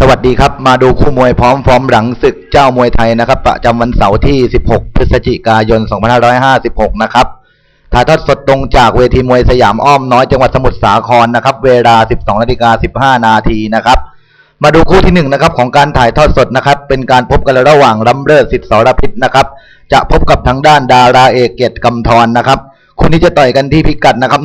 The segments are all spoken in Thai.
สวัสดีครับ มาดูคู่มวยพร้อมฟอร์มหลังศึกเจ้ามวยไทยนะครับ ประจำวันเสาร์ที่ 16 พฤศจิกายน 2556 นะครับถ่ายทอดสดตรงจากเวทีมวยสยามอ้อมน้อยจังหวัดสมุทรสาครนะครับ เวลา 12นาฬิกา15 นาทีนะครับ มาดูคู่ที่หนึ่งนะครับของการถ่ายทอดสดนะครับ เป็นการพบกันระหว่างลำเลิศสิทธิ์สรพิษนะครับ จะพบกับทางด้านดาราเอกเกตกำธรนะครับ คู่นี้จะต่อยกันที่พิกัดนะครับ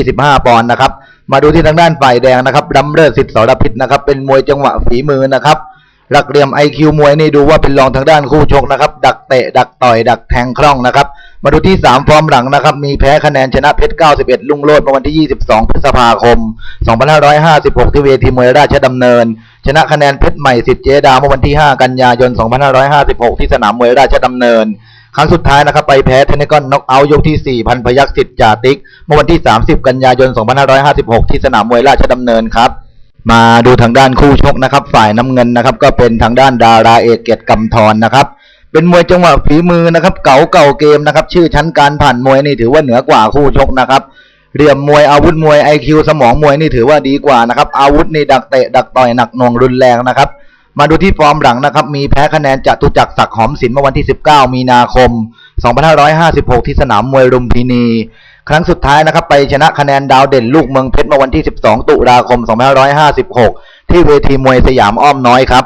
125 ปอนด์นะครับ มาดูที่ทางด้านฝ่ายแดงนะครับลำเลิศสิทธิ์สรพิษนะครับ เป็นมวยจังหวะฝีมือนะครับหลักเหลี่ยมไอคิวมวยนี่ดูว่าเป็นรองทางด้านคู่ชกนะครับ ดักเตะ ดักต่อย ดักแทงคล่องนะครับ มาดูที่ 3 ฟอร์มหลังนะครับ มีแพ้คะแนนชนะเพชร 91 ลุงโลดเมื่อวันที่ 22 พฤษภาคม 2556 ที่เวทีมวยราชดำเนิน ชนะคะแนนเพชรใหม่สิทธิ์เจดาเมื่อวันที่ 5 กันยายน 2556 ที่สนามมวยราชดำเนิน ครั้งสุดท้ายนะครับไปแพ้เทนนิกอนน็อกเอาท์ยกที่ 4 พันพยักษ์สิทธิ์จ่าติ๊ก เมื่อวันที่ 30 กันยายน 2556 ที่สนามมวยราชดำเนินครับ มาดูทางด้านคู่ชกนะครับ ฝ่ายน้ำเงินนะครับ ก็เป็นทางด้านดาราเอกเกียรติกำธรนะครับ เป็นมวยจังหวะฝีมือนะครับ เก่าเก่าเกมนะครับ ชื่อชั้นการผ่านมวยนี่ถือว่าเหนือกว่าคู่ชกนะครับเหลี่ยมมวยอาวุธมวยไอคิวสมองมวยนี่ถือว่าดีกว่านะครับ อาวุธนี่ดักเตะดักต่อยหนักหน่วงรุนแรงนะครับ มาดูที่ฟอร์มหลังนะครับ มีแพ้คะแนนจตุจักรศักดิ์หอมศิลเมื่อวันที่ 19 มีนาคม 2556 ที่สนามมวยลุมพินี ครั้งสุดท้ายนะครับ ไปชนะคะแนนดาวเด่นลูกเมืองเพชรเมื่อวันที่ 12 ตุลาคม 2556 ที่เวทีมวยสยามอ้อมน้อยครับ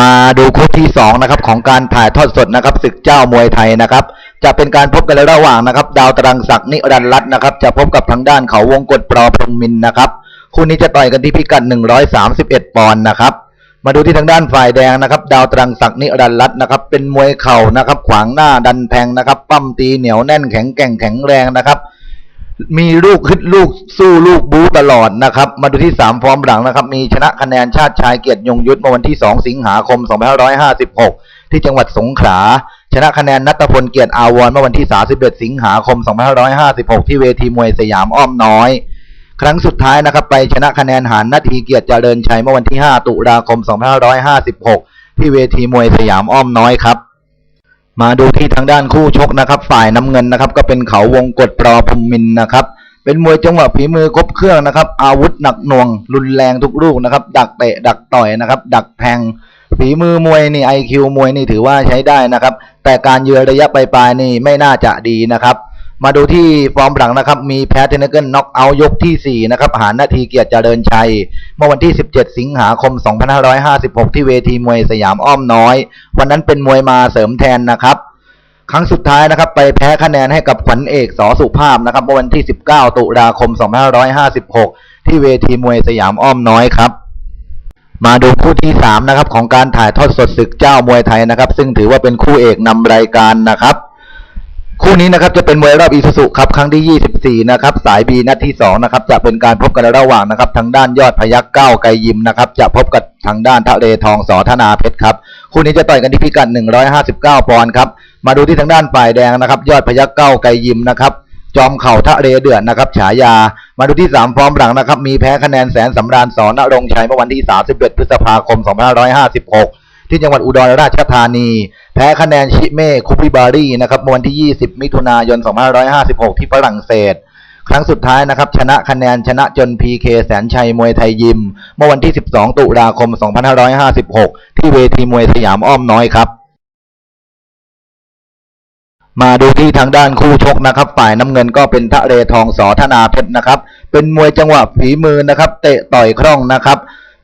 มาดูคู่ที่สองนะครับ ของการถ่ายทอดสดนะครับศึกเจ้ามวยไทยนะครับ จะเป็นการพบกันระหว่างนะครับ ดาวตรังศักดิ์นิรันดร์รัตน์นะครับ จะพบกับทางด้านเขาวงกฏปรอพรมินนะครับ คู่นี้จะต่อยกันที่พิกัด 131 ปอนด์นะครับ มาดูที่ทางด้านฝ่ายแดงนะครับ ดาวตรังศักดิ์นิรันดร์รัตน์นะครับเป็นมวยเข่านะครับ ขวางหน้าดันแทงนะครับ ปั้มตีเหนียวแน่นแข็งแกร่งแข็งแรงนะครับ มีลูกฮึดลูกสู้ลูกบู๊ตลอดนะครับ มาดูที่3ฟอร์มหลังนะครับ มีชนะคะแนนชาติชายเกียรติยงยุทธเมื่อวันที่2สิงหาคม2556ที่จังหวัดสงขลาชนะคะแนนนัตพลเกียรติอาวรเมื่อวันที่31สิงหาคม2556ที่เวทีมวยสยามอ้อมน้อย ครั้งสุดท้ายนะครับ ไปชนะคะแนนหานนาทีเกียรติเจริญชัยเมื่อวันที่ 5 ตุลาคม 2556 ที่เวทีมวยสยามอ้อมน้อยครับ มาดูที่ทางด้านคู่ชกนะครับ ฝ่ายน้ำเงินนะครับ ก็เป็นเขาวงกฏปรอพรมมินนะครับ เป็นมวยจังหวะฝีมือครบเครื่องนะครับ อาวุธหนักหน่วง รุนแรงทุกลูกนะครับ ดักเตะดักต่อยนะครับ ดักแทงฝีมือมวยนี่ไอคิวมวยนี่ถือว่าใช้ได้นะครับ แต่การเยืนระยะปลายๆนี่ไม่น่าจะดีนะครับ มาดูที่ฟอร์มหลังนะครับ มีแพ้เทนนิเกิลน็อกเอายกที่ 4 นะครับ หานาทีเกียรติเจริญชัย เมื่อวันที่ 17 สิงหาคม 2556 ที่เวทีมวยสยามอ้อมน้อย วันนั้นเป็นมวยมาเสริมแทนนะครับ ครั้งสุดท้ายนะครับ ไปแพ้คะแนนให้กับขวัญเอกสอสุภาพนะครับเมื่อวันที่ 19 ตุลาคม 2556 ที่เวทีมวยสยามอ้อมน้อยครับมาดูคู่ที่3นะครับของการถ่ายทอดสดศึกเจ้ามวยไทยนะครับ ซึ่งถือว่าเป็นคู่เอกนำรายการนะครับ คู่นี้นะครับจะเป็นมวยรอบอีซูซุครับครั้งที่ 24 นะครับสายบีนัดที่ 2 นะครับจะเป็นการพบกันระหว่างนะครับทางด้านยอดพยักเก้าไกยิมนะครับจะพบกับทางด้านทะเลทองสอธนาเพชรครับคู่นี้จะต่อยกันที่พิกัด 159 ปอนด์ครับมาดูที่ทางด้านฝ่ายแดงนะครับยอดพยักเก้าไกยิมนะครับจอมเข่าทะเลเดือดนะครับฉายา มาดูที่ 3 ฟอร์มหลังนะครับมีแพ้คะแนนแสนสำราญสอนนรงชัยเมื่อวันที่ 31 พฤษภาคม 2556 ที่จังหวัดอุดรราชธานี แพ้คะแนนชิเม่คุปิบารีนะครับเมื่อวันที่ 20 มิถุนายน 2556 ที่ฝรั่งเศส ครั้งสุดท้ายนะครับ ชนะคะแนนชนะจน PK แสนชัยมวยไทยยิม เมื่อวันที่ 12 ตุลาคม 2556 ที่เวทีมวยสยามอ้อมน้อยครับมาดูที่ทางด้านคู่ชกนะครับ ฝ่ายน้ำเงินก็เป็นทะเลทองสอธนาเพชรนะครับ เป็นมวยจังหวะฝีมือนะครับ เตะต่อยคล่องนะครับ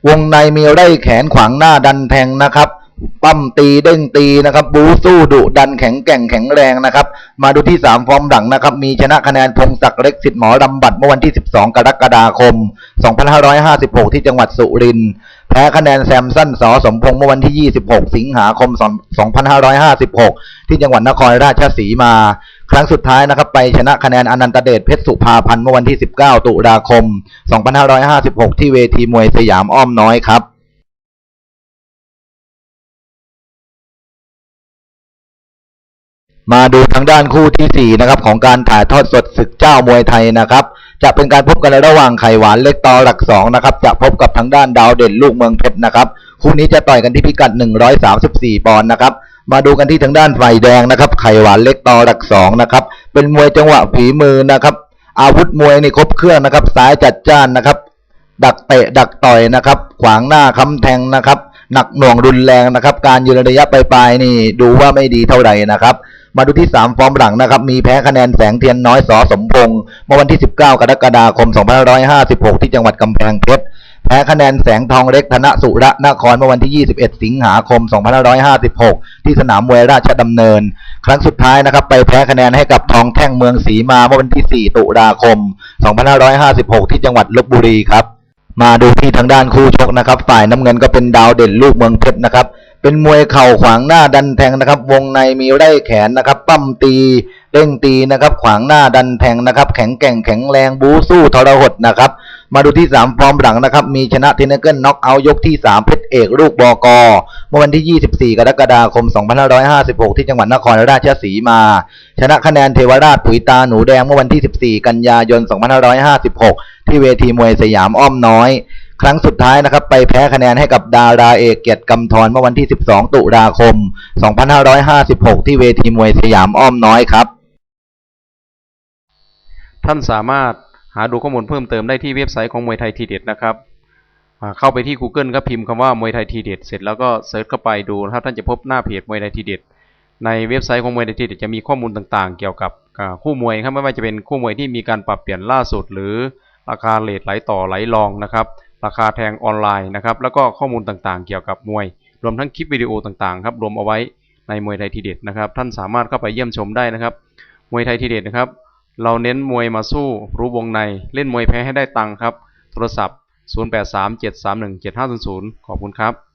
วงในมีไร่แขนขวางหน้าดันแทงนะครับ ปั้มตีเด้งตีนะครับ บูสู้ดุดันแข็งแกร่งแข็งแรงนะครับ มาดูที่3ฟอร์มหลังนะครับ มีชนะคะแนนพงศักดิ์เล็กสิทธิ์หมอรำบัตรเมื่อวันที่ 12 กรกฎาคม 2556 ที่จังหวัดสุรินทร์แพ้คะแนนแซมสันสอสมพงษ์เมื่อวันที่ 26 สิงหาคม 2556 ที่จังหวัดนครราชสีมา ครั้งสุดท้ายนะครับ ไปชนะคะแนนอนันตเดชเพชรสุภาพันธ์เมื่อวันที่ 19 ตุลาคม 2556 ที่เวทีมวยสยามอ้อมน้อยครับ มาดูทางด้านคู่ที่4นะครับของการถ่ายทอดสดศึกเจ้ามวยไทยนะครับ จะเป็นการพบกันระหว่างไข่หวานเล็กต่อหลักสองนะครับ จะพบกับทางด้านดาวเด่นลูกเมืองเพชรนะครับ คู่นี้จะต่อยกันที่พิกัด 134 ปอนด์นะครับ มาดูกันที่ทางด้านฝ่ายแดงนะครับ ไข่หวานเล็กต่อหลักสองนะครับ เป็นมวยจังหวะฝีมือนะครับ อาวุธมวยนี่ครบเครื่องนะครับซ้ายจัดจ้านนะครับ ดักเตะดักต่อยนะครับ ขวางหน้าค้ำแทงนะครับหนักหน่วงรุนแรงนะครับ การยืนระยะปลายๆนี่ดูว่าไม่ดีเท่าไหร่นะครับ มาดูที่3ฟอร์มหลังนะครับ มีแพ้คะแนนแสงเทียนน้อยสอสมพงศ์เมื่อวันที่ 19 กรกฎาคม 2556 ที่จังหวัดกำแพงเพชรแพ้คะแนนแสงทองเล็กธนสุระนครเมื่อวันที่ 21 สิงหาคม 2556 ที่สนามมวยราชดำเนิน ครั้งสุดท้ายนะครับ ไปแพ้คะแนนให้กับทองแท่งเมืองศรีมาเมื่อวันที่ 4 ตุลาคม 2556 ที่จังหวัดลบบุรีครับ มาดูที่ทางด้านคู่ชกนะครับ ฝ่ายน้ำเงินก็เป็นดาวเด่นลูกเมืองเพชรนะครับ เป็นมวยเข่าขวางหน้าดันแทงนะครับ วงในมีไร่แขนนะครับปั้มตีเด้งตีนะครับ ขวางหน้าดันแทงนะครับ แข็งแกร่งแข็งแรงบูสู้ทรหดนะครับ มาดูที่3ฟอร์มหลังนะครับ มีชนะเทนเนเกิลน็อกเอายกที่ 3 เพชรเอกลูกบกเมื่อวันที่ 24 กรกฎาคม 2556 ที่จังหวัดนครราชสีมา ชนะคะแนนเทวราชปุ๋ยตาหนูแดงเมื่อวันที่ 14 กันยายน 2556 ที่เวทีมวยสยามอ้อมน้อย ครั้งสุดท้ายนะครับ ไปแพ้คะแนนให้กับดาราเอกเกียรติกำธรเมื่อวันที่ 12 ตุลาคม 2556 ที่เวทีมวยสยามอ้อมน้อยครับ ท่านสามารถหาดูข้อมูลเพิ่มเติมได้ที่เว็บไซต์ของมวยไทยทีเด็ดนะครับเข้าไปที่ Google ครับพิมพ์คำว่ามวยไทยทีเด็ดเสร็จแล้วก็เซิร์ชเข้าไปดูนะครับท่านจะพบหน้าเพจมวยไทยทีเด็ดในเว็บไซต์ของมวยไทยทีเด็ดจะมีข้อมูลต่างๆ เกี่ยวกับคู่มวยครับไม่ว่าจะเป็นคู่มวยที่มีการปรับเปลี่ยนล่าสุด หรือราคาเลทไหลต่อไหลรองนะครับ ราคาแทงออนไลน์นะครับแล้วก็ข้อมูลต่างๆ เกี่ยวกับมวย รวมทั้งคลิปวิดีโอต่างๆครับรวมเอาไว้ในมวยไทยทีเด็ดนะครับท่านสามารถเข้าไปเยี่ยมชมได้นะครับมวยไทยทีเด็ดนะครับเราเน้นมวยมาสู้รู้วงในเล่นมวยแพ้ให้ได้ตังค์ครับโทรศัพท์ 0837317500 ขอบคุณครับ